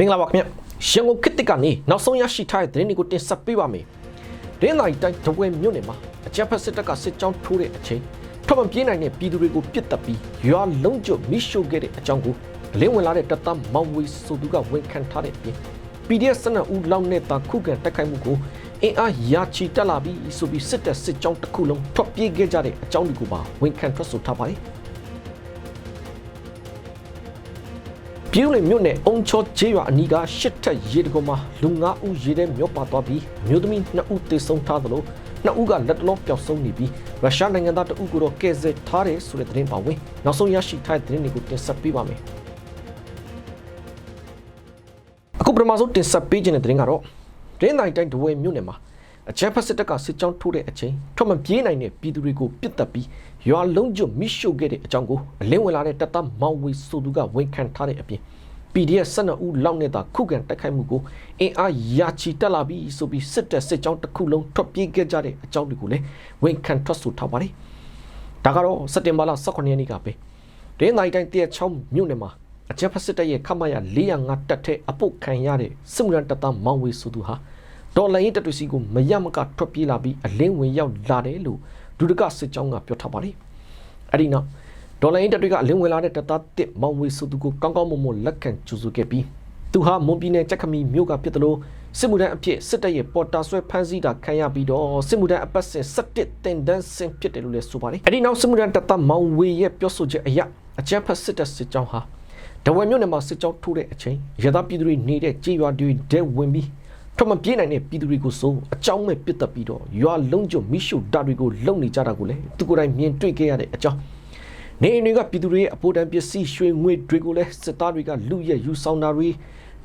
မင်္ဂလာပါခင်ဗျရန်ကုန်ခေတ်တစ်ကနေနောက်ဆုံးရရှိထားတဲ့သတင်းတွေကိုတင်ဆက်ပေးပါမယ်။ဒင်းနိုင်တိုင်းတဝဲမြို့နယ်မှာအကြမ်းဖက်စစ်တပ်ကစစ်ကြောင်းထိုးတဲ့အချိန်ထွက်မပြေးနိုင်တဲ့ပြည်သူတွေကိုပစ်တက်ပြီးရွာလုံးကျွတ်မိရှို့ခဲ့တဲ့အကြောင်းကိုလင်းဝင်လာတဲ့တပ်သားမောင်ဝေဆိုသူကဝန်ခံထားတဲ့အပြင် PDF စနအူလောက်နဲ့တာခုခံတိုက်ခိုက်မှုကိုအင်အားရာချီတက်လာပြီးဆိုပြီးစစ်တပ်စစ်ကြောင်းတစ်ခုလုံးထွက်ပြေးခဲ့ကြတဲ့အကြောင်းတွေကိုပါဝန်ခံထွက်ဆိုထားပါတယ်။ ပြည်ဦးလွင်မြို့နယ်အုံချောကျေးရွာအနီးကရှစ်ထက်ရေတကုံမှာလူ9ဦးရေထဲမျောပါသွားပြီးမြို့သမီး2ဦးသေဆုံးထားသလို2ဦးကလက်တလုံးပျောက်ဆုံးနေပြီးရုရှားနိုင်ငံသား2ဦးကိုတော့ကယ်ဆယ်ထားတယ်ဆိုတဲ့သတင်းပါဝင်နောက်ဆုံးရရှိထားတဲ့သတင်းတွေကိုတင်ဆက်ပေးပါမယ်အခုပထမဆုံးတင်ဆက်ပေးခြင်းတဲ့သတင်းကတော့ဒင်းနိုင်တိုင်းဒဝဲမြို့နယ်မှာ အချမ်းဖက်စစ်တပ်ကစစ်ကြောင်းထိုးတဲ့အချိန်ထွက်မပြေးနိုင်တဲ့ပြည်သူတွေကိုပစ်တက်ပြီးရွာလုံးကျွတ်မိရှို့ခဲ့တဲ့အကြောင်းကိုအလင်းဝင်လာတဲ့တပ်သားမောင်ဝေဆိုသူကဝန်ခံထားတဲ့အပြင် PDF 12ဦးလောက်နဲ့သာခုခံတိုက်ခိုက်မှုကိုအင်အားရာချီတက်လာပြီးဆိုပြီးစစ်တပ်စစ်ကြောင်းတစ်ခုလုံးထွက်ပြေးခဲ့ကြတဲ့အကြောင်းတွေကိုလည်းဝန်ခံထွက်ဆိုထားပါတယ်။ဒါကတော့စက်တင်ဘာလ18ရက်နေ့ကပဲဒင်းနိုင်တိုင်းတရချောင်းမြို့နယ်မှာအကြမ်းဖက်စစ်တပ်ရဲ့ခမရ405တပ်ထဲအပုတ်ခံရတဲ့စစ်မှုရန်တပ်သားမောင်ဝေဆိုသူဟာ ဒေါ်လာရင်တပ်တွေစီကိုမရမကထွက်ပြေးလာပြီးအလင်းဝင်ရောက်လာတယ်လို့ဒုဒကစစ်ကြောင်းကပြောထားပါတယ်။အဲ့ဒီနောက်ဒေါ်လာရင်တပ်တွေကအလင်းဝင်လာတဲ့တပ်သားတစ်မောင်ဝေဆိုသူကိုကောင်းကောင်းမွန်မွန်လက်ခံကြိုဆိုခဲ့ပြီးသူဟာမွန်ပြည်နယ်ကြက်ခမီမြို့ကဖြစ်တယ်လို့စစ်မှုထမ်းအဖြစ်စစ်တပ်ရဲ့ပေါ်တာဆွဲဖမ်းဆီးတာခံရပြီးတော့စစ်မှုထမ်းအပတ်စဉ်17တင်ဒန်းစင်ဖြစ်တယ်လို့လည်းဆိုပါတယ်။အဲ့ဒီနောက်စစ်မှုထမ်းတပ်သားမောင်ဝေရဲ့ပြောဆိုချက်အရအကြမ်းဖက်စစ်တပ်စစ်ကြောင်းဟာဒဝဲမြို့နယ်မှာစစ်ကြောင်းထိုးတဲ့အချိန်ရသပြည်သူတွေနေတဲ့ကြေးရွာတွေတဲဝင်ပြီး ထွက်မပြေးနိုင်တဲ့ပြည်သူတွေကိုဆိုအကြောင်းမဲ့ပစ်တက်ပြီးတော့ရွာလုံးကျွမိရှုဓာတ်တွေကိုလုံနေကြတာကိုလည်းသူကိုယ်တိုင်မြင်တွေ့ခဲ့ရတဲ့အကြောင်းနေအိမ်တွေကပြည်သူတွေရဲ့အဖို့တန်ပစ္စည်းရွှေငွေတွေကိုလည်းစစ်သားတွေကလူရဲယူဆောင်တာတွေ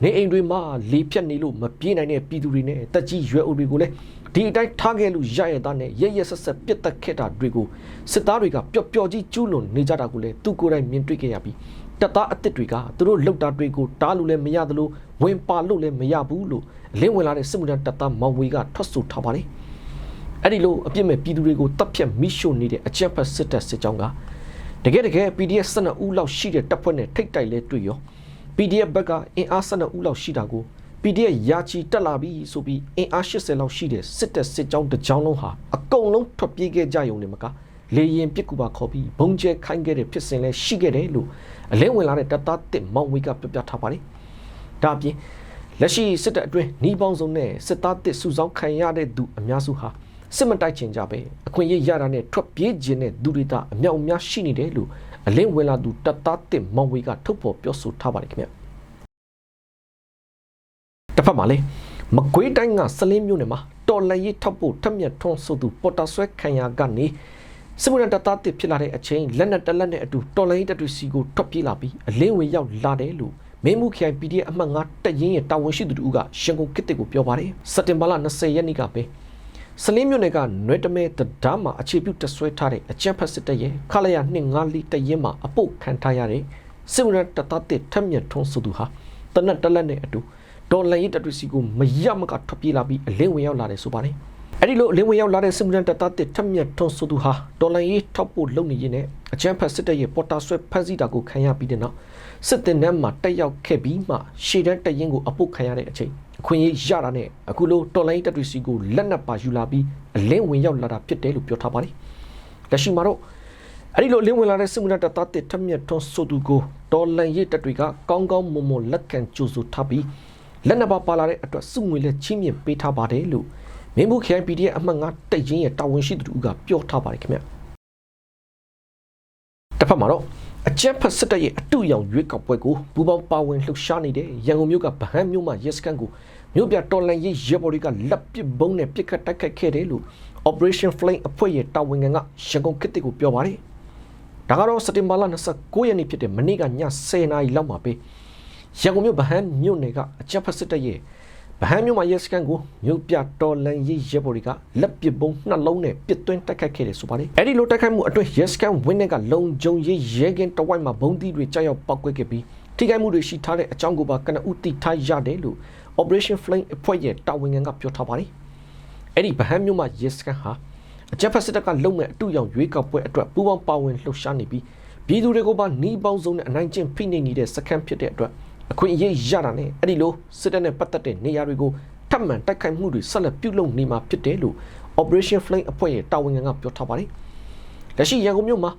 နေအိမ်တွေမှာလေဖြတ်နေလို့မပြေးနိုင်တဲ့ပြည်သူတွေနဲ့တက်ကြီးရွယ်အိုတွေကိုလည်းဒီအတိုင်းထားခဲ့လို့ရရသားနဲ့ရရဆက်ဆက်ပစ်တက်ခဲ့တာတွေကိုစစ်သားတွေကပျော့ပျော့ကြီးကျူးလွန်နေကြတာကိုလည်းသူကိုယ်တိုင်မြင်တွေ့ခဲ့ရပြီး တပ်သားအစ်စ်တွေကသူတို့လှုပ်တာတွေကိုတားလို့လည်းမရသလိုဝင်ပါလို့လည်းမရဘူးလို့အလင်းဝင်လာတဲ့စစ်မှုထမ်းတပ်သားမောင်ဝေကထွက်ဆိုထားပါတယ်။အဲ့ဒီလိုအပြစ်မဲ့ပြည်သူတွေကိုတပ်ဖြတ်မိရှို့နေတဲ့အကြမ်းဖက်စစ်တပ်စစ်ကြောင်းကတကယ်တကယ် PDF 12ဦးလောက်ရှိတဲ့တပ်ဖွဲ့နဲ့ထိတ်တိုက်လဲတွေ့ရော PDF ဘက်ကအင်အား12ဦးလောက်ရှိတာကို PDF ရာချီတက်လာပြီဆိုပြီးအင်အား80လောက်ရှိတဲ့စစ်တပ်စစ်ကြောင်းတစ်ကြောင်းလုံးဟာအကုန်လုံးထွက်ပြေးခဲ့ကြရုံနဲ့မက လေရင်ပစ်ကူပါခေါ်ပြီးဘုံကျဲခိုင်းခဲ့တဲ့ဖြစ်စဉ်လဲရှိခဲ့တယ်လို့အလင်းဝင်လာတဲ့တပ်သားတစ်မောင်ဝေကပြပြထားပါတယ်။ဒါအပြင်လက်ရှိစစ်တပ်အတွင်းနှီးပေါင်းစုံနဲ့စစ်သားတစ်စုဆောင်ခံရတဲ့သူအများစုဟာစစ်မတိုက်ချင်ကြပဲအခွင့်အရေးရတာနဲ့ထွက်ပြေးခြင်းနဲ့ဒုရိတအမြောက်အများရှိနေတယ်လို့အလင်းဝင်လာသူတပ်သားတစ်မောင်ဝေကထုတ်ဖော်ပြောဆိုထားပါတယ်ခင်ဗျ။တစ်ဖက်မှာလေမကွေးတိုင်းကစလင်းမြို့နယ်မှာတော်လန်ရေးထောက်ဖို့ထက်မြက်ထွန်းဆိုသူပေါ်တာဆွဲခံရကနေ စစ်မှုထမ်းတပ်သားတစ်ဖြစ်လာတဲ့အချိန်လက်နက်တက်လက်နဲ့အတူတော်လိုင်းတပ်တွေစီကိုထွက်ပြေးလာပြီးအလင်းဝင်ရောက်လာတယ်လို့မင်းမှုခိုင် PDF အမှတ်9တက်ရင်ရဲ့တာဝန်ရှိသူတို့ကရှန်ကုန်ကစ်တစ်ကိုပြောပါတယ်စက်တင်ဘာလ20ရက်နေ့ကပဲစလင်းမြို့နယ်ကနွဲတမဲတဒါမှာအခြေပြုတဆွဲထားတဲ့အကြမ်းဖက်စစ်တပ်ရဲ့ခလာရ25လီတရင်မှာအပုတ်ခံထားရတဲ့စစ်မှုထမ်းတပ်သားတစ်ထက်မြက်ထွန်းဆိုသူဟာတနက်တက်လက်နဲ့အတူဒေါ်လာရေးတပ်တွေစီကိုမရမကထွက်ပြေးလာပြီးအလင်းဝင်ရောက်လာတယ်ဆိုပါတယ် အဲ့ဒီလိုလင်းဝင်ရောက်လာတဲ့စစ်မှုထမ်းတပ်သားတစ်ထက်မြက်ထွန်းဆိုသူဟာဒေါ်လာရေးထောက်ဖို့လုပ်နေရင်းနဲ့အချမ်းဖက်စစ်တပ်ရဲ့ပေါ်တာဆွဲဖမ်းဆီးတာကိုခံရပြီးတဲ့နောက်စစ်တင်နှမ်းမှာတက်ရောက်ခဲ့ပြီးမှရှေ့တန်းတရင်ကိုအပုတ်ခံရတဲ့အချိန်အခွင့်အရေးရတာနဲ့အခုလိုတော်လိုင်းတပ်တွေစီကိုလက်နက်ပါယူလာပြီးအလင်းဝင်ရောက်လာတာဖြစ်တယ်လို့ပြောထားပါတယ်လက်ရှိမှာတော့အဲ့ဒီလိုလင်းဝင်လာတဲ့စစ်မှုထမ်းတပ်သားတစ်ထက်မြက်ထွန်းဆိုသူကိုတော်လန်ရေးတပ်တွေကကောင်းကောင်းမွန်မွန်လက်ခံကြိုဆိုထားပြီးလက်နက်ပါပါလာတဲ့အတွက်စုငွေလက်ချင်းမြင့်ပေးထားပါတယ်လို့ မင်းဘူး KPD ရဲ့အမှတ်၅တိတ်ချင်းရဲ့တာဝန်ရှိသူကပြောထားပါတယ်ခင်ဗျတစ်ဖက်မှာတော့အကြက်ဖက်စစ်တပ်ရဲ့အတူရောင်ရွေးကောက်ပွဲကိုပူပေါင်းပါဝင်လှုပ်ရှားနေတဲ့ရန်ကုန်မြို့ကဗဟန်းမြို့မှာရက်စကန်ကိုမြို့ပြတော်လန်ရေးရဲဘော်တွေကလက်ပစ်ဘုံနဲ့ပစ်ခတ်တိုက်ခိုက်ခဲ့တယ်လို့ Operation Flame အဖွဲ့ရဲ့တာဝန်ခံကရန်ကုန်ခေတ်ကိုပြောပါတယ်။ဒါကတော့စက်တင်ဘာလ29ရက်နေ့ဖြစ်တဲ့မနေ့ကည10:00နာရီလောက်မှာပဲရန်ကုန်မြို့ဗဟန်းမြို့နယ်ကအကြက်ဖက်စစ်တပ်ရဲ့ ဗဟန်းမြို့မှာရဲစကန်ကိုမြို့ပြတော်လန်ရေးရဲဘော်တွေကလက်ပစ်ဘုံနှလုံးနဲ့ပစ်သွင်းတိုက်ခိုက်ခဲ့တယ်ဆိုပါတယ်။အဲ့ဒီလိုတိုက်ခိုက်မှုအတွင်းရဲစကန်ဝင်းနဲ့ကလုံဂျုံရေးရဲကင်းတဝိုက်မှာဘုံသီးတွေကြောက်ရောက်ပောက်ကွဲခဲ့ပြီးထိခိုက်မှုတွေရှိထားတဲ့အကြောင်းကိုပါကနဦးတိထားရတယ်လို့ Operation Flame အဖွဲ့ရဲ့တာဝန်ခံကပြောထားပါတယ်။အဲ့ဒီဗဟန်းမြို့မှာရဲစကန်ဟာအကြက်ဖက်စစ်တပ်ကလုံမဲ့အတူရောင်ရွေးကောက်ပွဲအတွက်ပူးပေါင်းပါဝင်လှုပ်ရှားနေပြီးပြည်သူတွေကိုပါနှီးပေါင်းစုံနဲ့အနိုင်ကျင့်ဖိနှိပ်နေတဲ့စခန်းဖြစ်တဲ့အတွက် အခွင့်အရေးရတာနဲ့အဲ့ဒီလိုစစ်တပ်နဲ့ပတ်သက်တဲ့နေရာတွေကိုထပ်မံတိုက်ခိုက်မှုတွေဆက်လက်ပြုလုပ်နေမှာဖြစ်တယ်လို့ Operation Flame အဖွဲ့ရဲ့တာဝန်ခံကပြောထားပါတယ်လက်ရှိရန်ကုန်မြို့မှာ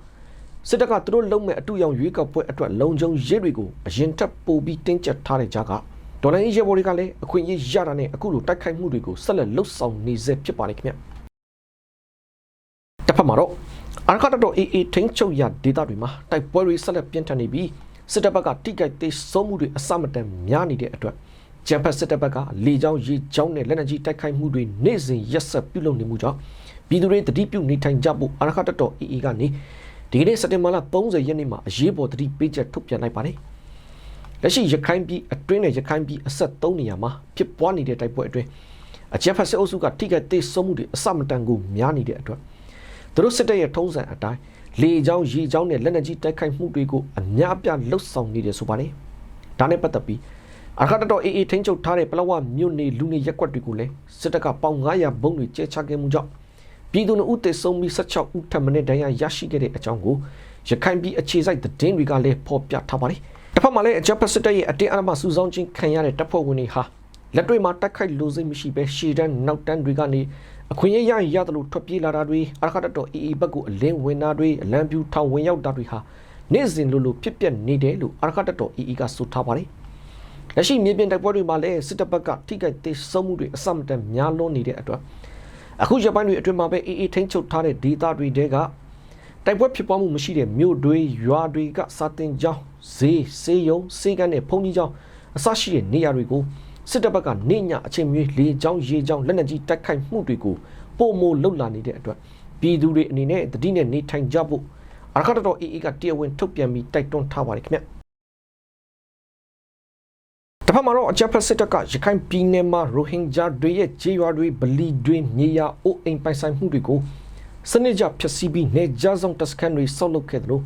စစ်တပ်ကသူတို့လုံမဲ့အတူရောင်ရွေးကောက်ပွဲအတွက်လုံခြုံရေးတွေကိုအရင်ထပ်ပို့ပြီးတင်းကျပ်ထားတဲ့ကြားကဒေါ်လာရေးရဲဘော်တွေကလည်းအခွင့်အရေးရတာနဲ့အခုလိုတိုက်ခိုက်မှုတွေကိုဆက်လက်လှုပ်ဆောင်နေစေဖြစ်ပါတယ်ခင်ဗျတစ်ဖက်မှာတော့အရခတ်တော် AA ထိန်းချုပ်ရဒေသတွေမှာတိုက်ပွဲတွေဆက်လက်ပြင်းထန်နေပြီး စစ်တပ်ဘက်ကတိကျသေးဆုံးမှုတွေအစမတန်များနေတဲ့အတွက်ဂျမ်ဖက်စစ်တပ်ဘက်ကလေကြောင်းရေကြောင်းနဲ့လက်နက်ကြီးတိုက်ခိုက်မှုတွေနေ့စဉ်ရက်ဆက်ပြုလုပ်နေမှုကြောင့်ပြည်သူတွေတတိပြုနေထိုင်ကြဖို့အရခတ်တော် AA ကနေဒီကနေ့စက်တင်ဘာလ30ရက်နေ့မှာအရေးပေါ်တတိပေးချက်ထုတ်ပြန်လိုက်ပါတယ်။လက်ရှိရခိုင်ပြည်အတွင်းနဲ့ရခိုင်ပြည်အဆက်၃နေရာမှာဖြစ်ပွားနေတဲ့တိုက်ပွဲအတွင်းအကြမ်းဖက်စစ်အုပ်စုကထိခိုက်သေးဆုံးမှုတွေအစမတန်ကိုများနေတဲ့အတွက်သူတို့စစ်တပ်ရဲ့ထုံးစံအတိုင်း လေကြောင်းရေကြောင်းနဲ့လက်နက်ကြီးတိုက်ခိုက်မှုတွေကိုအများအပြားလှုပ်ဆောင်နေတယ်ဆိုပါတယ်။ဒါနဲ့ပတ်သက်ပြီးအခါတော်အေးအေးထိန်းချုပ်ထားတဲ့ပလောဝမြို့နေလူနေရက်ကွက်တွေကိုလည်းစစ်တပ်ကပေါင်900ဘုံတွေကျဲချခဲ့မှုကြောင့်ပြည်သူ့ဦးတေဆုံးပြီး16ဦးထပ်မံဒဏ်ရာရရှိခဲ့တဲ့အကြောင်းကိုရခိုင်ပြည်အခြေစိုက်သတင်းတွေကလည်းဖော်ပြထားပါတယ်။တစ်ဖက်မှာလည်းအကြပ်ဖက်စစ်တပ်ရဲ့အတင်းအဓမ္မစူးစောင်းခြင်းခံရတဲ့တပ်ဖွဲ့ဝင်တွေဟာလက်တွေ့မှာတိုက်ခိုက်လို့စိတ်မရှိဘဲရှေ့တန်းနောက်တန်းတွေကနေ အခွင့်အရေးရရင်ရတယ်လို့ထွက်ပြေးလာတာတွေအရခတ်တော်အေးအေးဘက်ကိုအလင်းဝင်တာတွေအလံပြူထောင်ဝင်ရောက်တာတွေဟာနေ့စဉ်လိုလိုဖြစ်ပျက်နေတယ်လို့အရခတ်တော်အေးအေးကဆိုထားပါတယ်။လက်ရှိမြေပြင်တိုက်ပွဲတွေမှာလည်းစစ်တပ်ဘက်ကထိခိုက်သေးဆုံးမှုတွေအစမတန်များလွန်းနေတဲ့အတွက်အခုရပိုင်းတွေအတွင်းမှာပဲအေးအေးထိန်းချုပ်ထားတဲ့ဒေသတွေတဲကတိုက်ပွဲဖြစ်ပွားမှုမရှိတဲ့မြို့တွေရွာတွေကစာတင်ကျောင်းဈေးစေးရုံစေးကန်းနဲ့ဖုန်ကြီးကျောင်းအစရှိတဲ့နေရာတွေကို စစ်တပ်ဘက်ကနေညအချိန်မျိုးလေချောင်းရေချောင်းလက်နက်ကြီးတိုက်ခိုက်မှုတွေကိုပုံမိုလှုပ်လာနေတဲ့အတွက်ပြည်သူတွေအနေနဲ့တတိနဲ့နေထိုင်ကြဖို့အရခတ်တော်အေးအေးကတရားဝင်ထုတ်ပြန်ပြီးတိုက်တွန်းထားပါတယ်ခင်ဗျတဖက်မှာတော့အကြပ်ဖက်စစ်တပ်ကရခိုင်ပြည်နယ်မှာရိုဟင်ဂျာတွေရဲ့ခြေရွာတွေဗလီတွေမြေယာအိုးအိမ်ပိုင်ဆိုင်မှုတွေကိုစနစ်ကြဖျက်ဆီးပြီးနေကြဆောင်တစကန်တွေဆောက်လုပ်ခဲ့တယ်လို့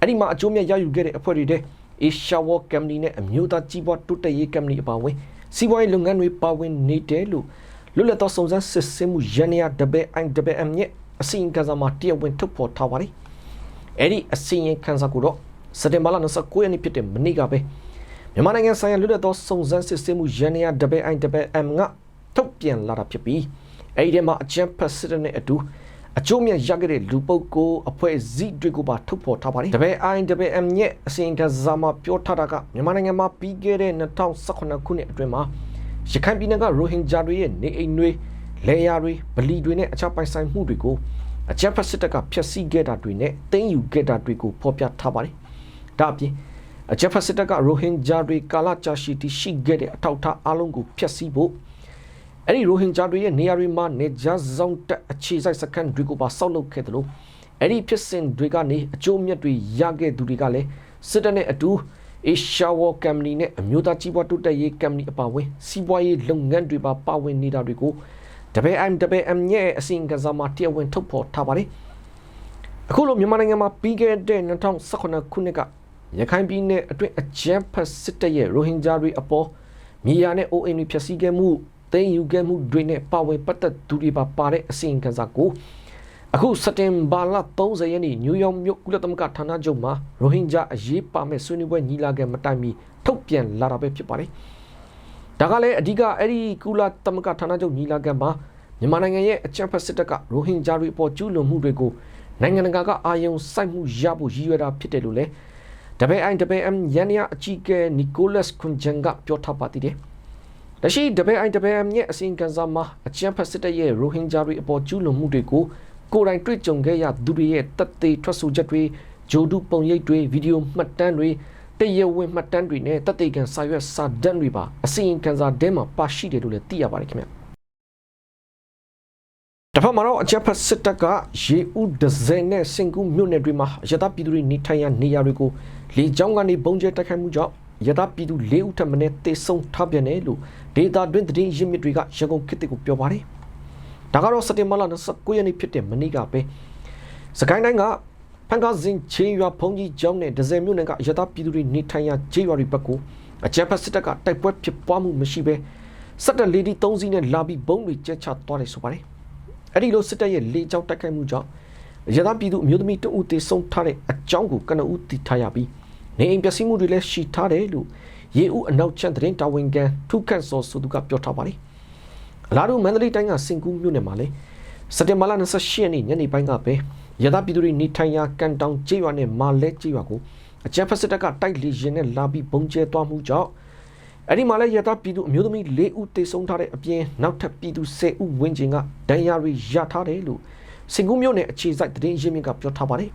အဲ့ဒီမှာအကျိုးမြတ်ရယူခဲ့တဲ့အဖွဲ့တွေတဲ့ Asia War Company နဲ့အမျိုးသားကြီးပွားတိုးတက်ရေး Company အပါအဝင် စီးပွားရေးလုပ်ငန်းတွေပါဝင်နေတယ်လို့လွတ်လပ်သောစုံစမ်းစစ်ဆေးမှုရန်ရာ WIWM ရဲ့အစီရင်ခံစာမှာတရားဝင်ထုတ်ဖော်ထားပါတယ်။အဲ့ဒီအစီရင်ခံစာကိုတော့စက်တင်ဘာလ29ရက်နေ့ဖြစ်တဲ့မနေ့ကပဲမြန်မာနိုင်ငံဆိုင်ရာလွတ်လပ်သောစုံစမ်းစစ်ဆေးမှုရန်ရာ WIWM ကထုတ်ပြန်လာတာဖြစ်ပြီးအဲ့ဒီထဲမှာအကြံဖက်စစ်နဲ့အတူ အကျိုးမြတ်ရခဲ့တဲ့လူပုဂ္ဂိုလ်အဖွဲ့အစည်းတွေကိုပါထုတ်ဖော်ထားပါတယ်။ WIWM ရဲ့အစီရင်ခံစာမှာပြောထားတာကမြန်မာနိုင်ငံမှာပြီးခဲ့တဲ့2018ခုနှစ်အတွင်းမှာရခိုင်ပြည်နယ်ကရိုဟင်ဂျာတွေရဲ့နေအိမ်တွေလေယာတွေဗလီတွေနဲ့အခြားပိုင်ဆိုင်မှုတွေကိုအကြမ်းဖက်စစ်တပ်ကဖျက်ဆီးခဲ့တာတွေနဲ့တင်းယူခဲ့တာတွေကိုဖော်ပြထားပါတယ်။ဒါအပြင်အကြမ်းဖက်စစ်တပ်ကရိုဟင်ဂျာတွေကာလကြာရှည်တည်ရှိခဲ့တဲ့အထောက်အထားအလုံးကိုဖျက်ဆီးဖို့ အဲ့ဒီရိုဟင်ဂျာတွေရဲ့နေရာတွေမှာနေကြဆောင်တက်အခြေစိုက်စခန်းတွေကိုပါဆောက်လုပ်ခဲ့တယ်လို့အဲ့ဒီဖြစ်စဉ်တွေကနေအကျိုးမြတ်တွေရခဲ့သူတွေကလည်းစစ်တပ်နဲ့အတူ Asia War Company နဲ့အမျိုးသားကြီးပွားတိုးတက်ရေး Company အပါအဝင်စီးပွားရေးလုပ်ငန်းတွေပါပါဝင်နေတာတွေကို WMWM ရဲ့အစီအကစားမှာတရားဝင်ထုတ်ဖော်ထားပါတယ်အခုလိုမြန်မာနိုင်ငံမှာပြီးခဲ့တဲ့2018ခုနှစ်ကရခိုင်ပြည်နယ်အတွင်းအကြမ်းဖက်စစ်တပ်ရဲ့ရိုဟင်ဂျာတွေအပေါ်မြေယာနဲ့အိုးအိမ်တွေဖျက်ဆီးခဲ့မှု သိမ်းယူခဲ့မှုတွေနဲ့ပါဝင်ပတ်သက်သူတွေပါပါတဲ့အစီအကစားကိုအခုစက်တင်ဘာလ30ရက်နေ့နယူးယောက်မြို့ကုလသမဂ္ဂဌာနချုပ်မှာရိုဟင်ဂျာအရေးပါမဲ့ဆွေးနွေးပွဲညီလာခံမတိုင်မီထုတ်ပြန်လာတာပဲဖြစ်ပါတယ်။ဒါကလည်းအဓိကအဲ့ဒီကုလသမဂ္ဂဌာနချုပ်ညီလာခံမှာမြန်မာနိုင်ငံရဲ့အကြမ်းဖက်စစ်တပ်ကရိုဟင်ဂျာတွေအပေါ်ကျူးလွန်မှုတွေကိုနိုင်ငံတကာကအာရုံစိုက်မှုရဖို့ရည်ရွယ်တာဖြစ်တယ်လို့လည်း WIWM ရန်ရအကြီးကဲနီကိုလတ်ခွန်ဂျန်ကပြောထားပါသေးတယ်။ လက်ရှိ WIWM ရဲ့အစီအကံစာမှာအကြမ်းဖက်စစ်တပ်ရဲ့ရိုဟင်ဂျာတွေအပေါ်ကျူးလွန်မှုတွေကိုကိုယ်တိုင်တွေ့ကြုံခဲ့ရသူတွေရဲ့တက်သေးထွက်ဆိုချက်တွေဂျိုဒုပုံရိပ်တွေဗီဒီယိုမှတ်တမ်းတွေတရဝင်းမှတ်တမ်းတွေနဲ့တက်သေးကန်စာရွက်စာတမ်းတွေပါအစီရင်ခံစာထဲမှာပါရှိတယ်လို့လည်းသိရပါတယ်ခင်ဗျတစ်ဖက်မှာတော့အချက်ဖက်စစ်တပ်ကရေဦးဒဇယ်နဲ့စင်ကူးမြို့နယ်တွေမှာရသပြည်သူတွေနေထိုင်ရနေရာတွေကိုလေကြောင်းကနေပုံကျဲတိုက်ခိုက်မှုကြောင့် ရသပြည်သူ၄ဦးထပ်မံတေဆုံးထားပြန်တယ်လို့ဒေတာတွင်သတင်းရင်းမြစ်တွေကရန်ကုန်ခေတ်ကိုပြောပါတယ်။ဒါကတော့စက်တင်ဘာလ29ရက်နေ့ဖြစ်တဲ့မနေ့ကပဲစကိုင်းတိုင်းကဖန်ကားစင်ချင်းရွာဖုန်ကြီးကျောင်းနဲ့ဒဇယ်မြို့နယ်ကအရသာပြည်သူတွေနေထိုင်ရာခြေရွာတွေဘက်ကိုအကြမ်းဖက်စစ်တပ်ကတိုက်ပွဲဖြစ်ပွားမှုမရှိဘဲစက်တပ်လေဒီ3စီးနဲ့လာပြီးဘုံတွေကျဲချသွားတယ်ဆိုပါတယ်အဲ့ဒီလိုစစ်တပ်ရဲ့လေကြောင်းတိုက်ခိုက်မှုကြောင့်ရသပြည်သူအမျိုးသမီးတဦးတေဆုံးထားတဲ့အကြောင်းကိုကနဦးတည်ထားရပြီး နေအိမ်ပျက်စီးမှုတွေလည်းရှိထားတယ်လို့ရေဦးအနောက်ချမ်းသတင်းတာဝန်ခံထုခတ်စောဆိုသူကပြောထားပါတယ်အလားတူမန္တလေးတိုင်းကစင်ကူးမြို့နယ်မှာလည်းစက်တင်ဘာလ28ရက်နေ့ညနေပိုင်းကပဲရသပြည်သူတွေနေထိုင်ရာကန်တောင်ကျေးရွာနဲ့မာလဲကျေးရွာကိုအကြမ်းဖက်စစ်တပ်ကတိုက်လေရင်နဲ့လာပြီးပုံကျဲသွားမှုကြောင့်အဲ့ဒီမှာလည်းရသပြည်သူအမျိုးသမီး၄ဦးတေဆုံးထားတဲ့အပြင်နောက်ထပ်ပြည်သူ10ဦးဝန်းကျင်ကဒဏ်ရာတွေရထားတယ်လို့စင်ကူးမြို့နယ်အခြေစိုက်သတင်းရင်းမြစ်ကပြောထားပါတယ်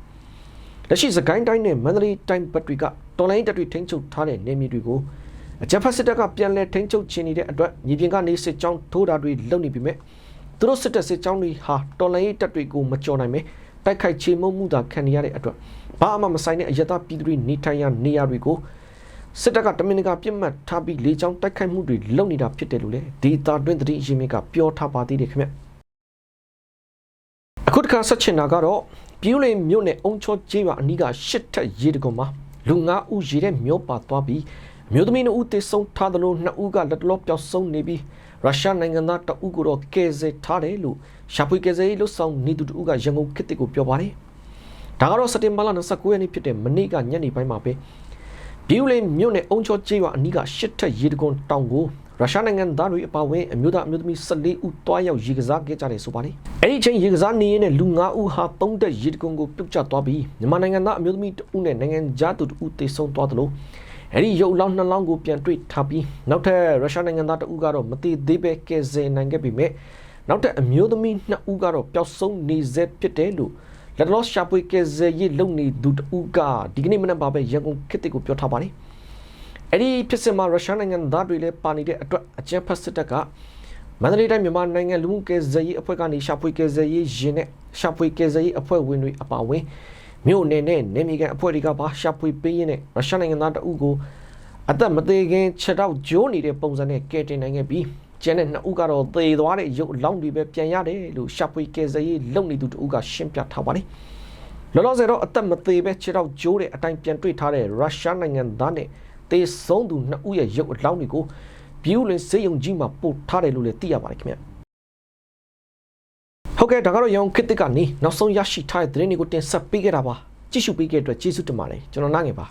လက်ရှိစကိုင်းတိုင်းနဲ့မန္တလေးတိုင်းဘက်တွေကတော်လိုင်းတပ်တွေထိန်းချုပ်ထားတဲ့နေမြေတွေကိုအကြမ်းဖက်စစ်တပ်ကပြန်လည်ထိန်းချုပ်ခြင်းနေတဲ့အတွက်မြေပြင်ကနေစစ်ကြောင်းထိုးတာတွေလုပ်နေပြီမဲ့သူတို့စစ်တပ်စစ်ကြောင်းတွေဟာတော်လိုင်းတပ်တွေကိုမကြော်နိုင်ပဲတိုက်ခိုက်ချေမှုမှုတာခံနေရတဲ့အတွက်ဘာမှမဆိုင်တဲ့အယက်သားပြည်သူတွေနေထိုင်ရာနေရာတွေကိုစစ်တပ်ကတမင်တကာပြစ်မှတ်ထားပြီးလေကြောင်းတိုက်ခိုက်မှုတွေလုပ်နေတာဖြစ်တယ်လို့လည်းဒေတာတွင်းသတင်းရင်းမြစ်ကပြောထားပါသေးတယ်ခင်ဗျအခုတခါဆက်ချင်တာကတော့ ပြူးလိမ်မြို့နယ်အုံချောကျေးရွာအနီးကရှစ်ထက်ရေတကုံမှာလူငါဦးရေတဲ့မြို့ပါသွားပြီးအမျိုးသမီးနှစ်ဦးတေဆုံးထားသလိုနှစ်ဦးကလက်တလောပျောက်ဆုံးနေပြီးရုရှားနိုင်ငံသားတအုပ်ကိုတော့ကယ်ဆယ်ထားတယ်လို့ရှာဖွေကယ်ဆယ်ရေးလှုပ်ဆောင်နေသူတဦးကရန်ကုန်ခေတ်ကိုပြောပါတယ်။ဒါကတော့စက်တင်ဘာလ29ရက်နေ့ဖြစ်တဲ့မနေ့ကညနေပိုင်းမှာပဲဘီယူလင်မြို့နယ်အုံချောကျေးရွာအနီးကရှစ်ထက်ရေတကွန်တောင်ကို ရုရှားနိုင်ငံသားတွေအပါအဝင်အမျိုးသားအမျိုးသမီး14ဦးတွားရောက်ရေကစားခဲ့ကြတယ်ဆိုပါတယ်။အဲ့ဒီချိန်ရေကစားနေရင်လည်းလူ9ဦးဟာသုံးတက်ရေတကွန်ကိုပြုတ်ကျသွားပြီးမြန်မာနိုင်ငံသားအမျိုးသမီးတဦးနဲ့နိုင်ငံသားသူတဦးတေဆုံးသွားတယ်လို့အဲ့ဒီရုပ်လောင်းနှလောင်းကိုပြန်တွေ့ထားပြီးနောက်ထပ်ရုရှားနိုင်ငံသားတဦးကတော့မတည်သေးပဲကယ်ဆယ်နိုင်ခဲ့ပြီမဲ့နောက်ထပ်အမျိုးသမီး2ဦးကတော့ပျောက်ဆုံးနေဆဲဖြစ်တယ်လို့လက်လော့ရှာပွေကယ်ဆယ်ရေးလုပ်နေသူတဦးကဒီကနေ့မနက်ပါပဲရန်ကုန်ခေတ်ကိုပြောထားပါတယ် အဲ့ဒီဖြစ်စဉ်မှာရုရှားနိုင်ငံသားတွေလည်းပါနေတဲ့အတွက်အကြမ်းဖက်စစ်တပ်ကမန္တလေးတိုင်းမြန်မာနိုင်ငံလူမှုကယ်ဆယ်ရေးအဖွဲ့ကနေရှာဖွေကယ်ဆယ်ရေးရင်နဲ့ရှာဖွေကယ်ဆယ်ရေးအဖွဲ့ဝင်တွေအပါအဝင်မြို့နယ်နဲ့နေမြေကန်အဖွဲ့တွေကပါရှာဖွေပေးရင်းနဲ့ရုရှားနိုင်ငံသားတအုပ်ကိုအသက်မသေးခင်ခြေတော့ဂျိုးနေတဲ့ပုံစံနဲ့ကယ်တင်နိုင်ခဲ့ပြီးကျန်တဲ့နှစ်ဦးကတော့သေသွားတဲ့ရုပ်အလောင်းတွေပဲပြန်ရတယ်လို့ရှာဖွေကယ်ဆယ်ရေးလုပ်နေသူတအုပ်ကရှင်းပြထားပါတယ်လောလောဆယ်တော့အသက်မသေးပဲခြေတော့ဂျိုးတဲ့အတိုင်းပြန်တွေ့ထားတဲ့ရုရှားနိုင်ငံသားနဲ့ သေဆုံးသူနှစ်ဦးရဲ့ရုပ်အလောင်းတွေကိုဘီယူလင်စေယုံကြီးမှာပို့ထားတယ်လို့လည်းသိရပါတယ်ခင်ဗျဟုတ်ကဲ့ဒါကတော့ရောင်ခစ်တစ်ကနေနောက်ဆုံးရရှိထားတဲ့သတင်းတွေကိုတင်ဆက်ပေးခဲ့တာပါကြည့်ရှုပေးခဲ့တဲ့အတွက်ကျေးဇူးတင်ပါတယ်ကျွန်တော်နားငယ်ပါ